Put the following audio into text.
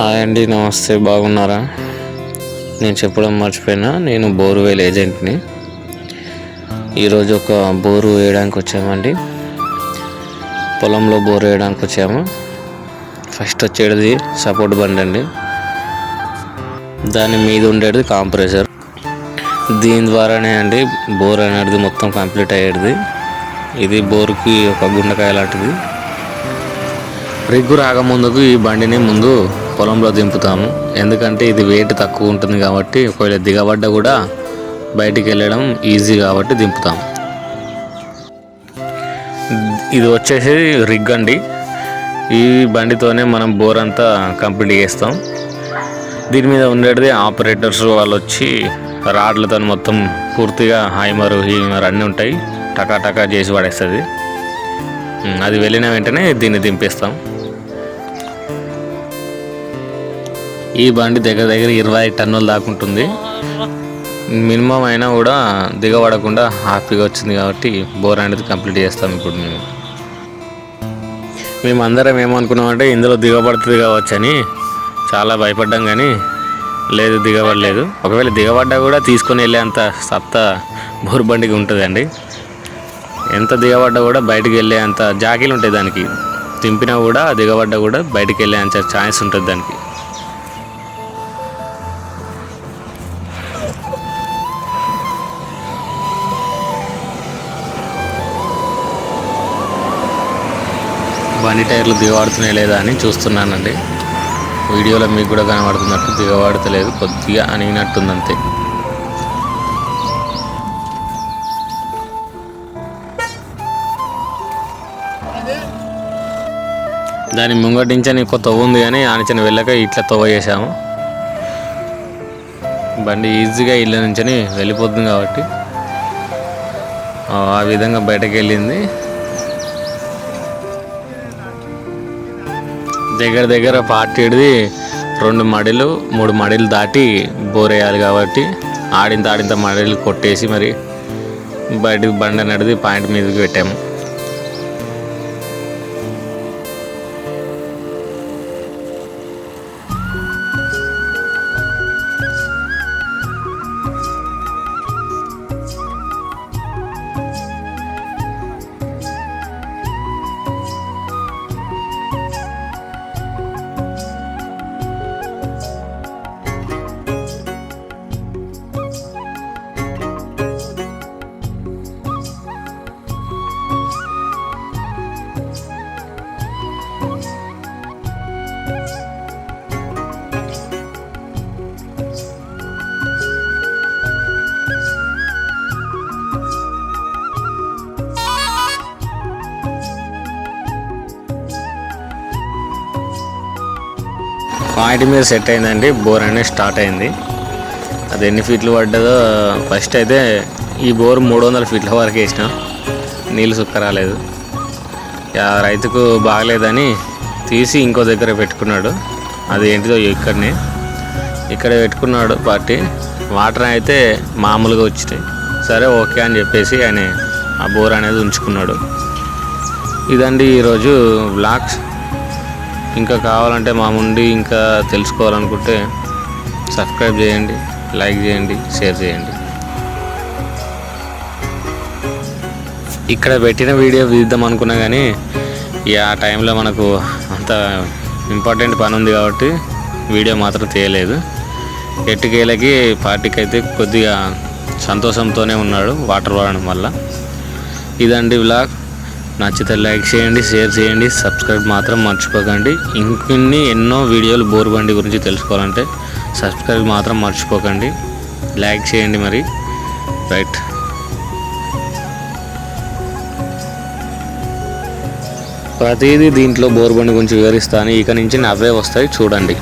Hi అండి నమస్తే బాగున్నారా? నేను చెప్పడం మర్చిపోయినా నేను బోర్వేల్ ఏజెంట్ని. ఈరోజు ఒక బోరు వేయడానికి వచ్చామండి. పొలంలో బోరు వేయడానికి వచ్చాము. ఫస్ట్ వచ్చేది సపోర్ట్ బండి అండి. దాని మీద ఉండేది కాంప్రెసర్. దీని ద్వారానే అండి బోర్ అనేది మొత్తం కంప్లీట్ అయ్యేది. ఇది బోరుకి ఒక గుండకాయ లాంటిది. రిగ్గు రాకముందుకు ఈ బండిని ముందు పొలంలో దింపుతాము. ఎందుకంటే ఇది వెయిట్ తక్కువ ఉంటుంది కాబట్టి ఒకవేళ దిగబడ్డ కూడా బయటికి వెళ్ళడం ఈజీ కాబట్టి దింపుతాం ఇది వచ్చేసి రిగ్ అండి. ఈ బండితోనే మనం బోర్ అంతా కంప్లీట్ చేస్తాం. దీని మీద ఉండేది ఆపరేటర్స్ వాళ్ళు వచ్చి రాడ్లతో మొత్తం పూర్తిగా హైమర్ హీమర్ అన్నీ ఉంటాయి. టకా టకా చేసి పడేస్తుంది. అది వెళ్ళిన వెంటనే దీన్ని దింపేస్తాం. ఈ బండి దగ్గర దగ్గర ఇరవై టన్నుల దాకా ఉంటుంది. మినిమం అయినా కూడా దిగబడకుండా హ్యాపీగా వచ్చింది కాబట్టి బోర్ అనేది కంప్లీట్ చేస్తాం ఇప్పుడు మేము. మేము అందరం ఏమనుకున్నామంటే ఇందులో దిగబడుతుంది కావచ్చు అని చాలా భయపడ్డాం కానీ లేదు దిగబడలేదు. ఒకవేళ దిగబడ్డా కూడా తీసుకొని వెళ్ళేంత సత్తా బోర్ బండికి ఉంటుందండి. ఎంత దిగబడ్డా కూడా బయటికి వెళ్ళే అంత జాకీలు ఉంటాయి దానికి. దింపినా కూడా దిగబడ్డా కూడా బయటికి వెళ్ళే అంత ఛాన్స్ ఉంటుంది దానికి. బండి టైర్లు దిగబడుతున్నాయి లేదా అని చూస్తున్నానండి. వీడియోలో మీకు కూడా కనబడుతున్నట్టు దిగబడతలేదు కొద్దిగా అనిగినట్టుంది అంతే దాని ముంగటించని కొత్త ఉంది కానీ ఆనిచని వెళ్ళక ఇట్లా తవ్వ చేసాము బండి ఈజీగా ఇళ్ళ నుంచని వెళ్ళిపోతుంది కాబట్టి ఆ ఆ విధంగా బయటకు వెళ్ళింది. దగ్గర దగ్గర పార్టీది రెండు మడిలు మూడు మడిలు దాటి బోరేయాలి కాబట్టి ఆడింత ఆడింత మడిలు కొట్టేసి మరి బయటికి బండి అనేది పాయింట్ మీదకి పెట్టాము. పాయింట్ మీద సెట్ అయిందండి. బోర్ అనేది స్టార్ట్ అయింది. అది ఎన్ని ఫీట్లు పడ్డదో ఫస్ట్ అయితే ఈ బోర్ మూడు వందల ఫీట్ల వరకు వేసిన. నీళ్ళు సుక్క రాలేదు. రైతుకు బాగలేదని తీసి ఇంకో దగ్గర పెట్టుకున్నాడు. అది ఏంటిదో ఇక్కడనే. ఇక్కడ పెట్టుకున్నాడు పార్టీ. వాటర్ అయితే మామూలుగా వచ్చినాయి. సరే ఓకే అని చెప్పేసి ఆయన ఆ బోర్ అనేది ఉంచుకున్నాడు. ఇదండి ఈరోజు బ్లాగ్స్ ఇంకా కావాలంటే మా ముండి ఇంకా తెలుసుకోవాలనుకుంటే సబ్స్క్రైబ్ చేయండి లైక్ చేయండి షేర్ చేయండి. ఇక్కడ పెట్టిన వీడియో తీద్దాం అనుకున్నా కానీ ఆ టైంలో మనకు అంత ఇంపార్టెంట్ పని ఉంది కాబట్టి వీడియో మాత్రం తీయలేదు. ఎట్టుకేలకి పార్టీకి అయితే కొద్దిగా సంతోషంతోనే ఉన్నాడు వాటర్ వాడడం వల్ల. ఇదండి వ్లాగ్. నచ్చితే లైక్ చేయండి షేర్ చేయండి సబ్స్క్రైబ్ మాత్రం మర్చిపోకండి. ఇంకొన్ని ఎన్నో వీడియోలు బోర్ బండి గురించి తెలుసుకోవాలంటే సబ్స్క్రైబ్ మాత్రం మర్చిపోకండి. లైక్ చేయండి మరి. రైట్. ప్రతిదీ దీంట్లో బోర్ బండి గురించి వివరిస్తాను. ఇక నుంచి నవ్వే వస్తాయి చూడండి.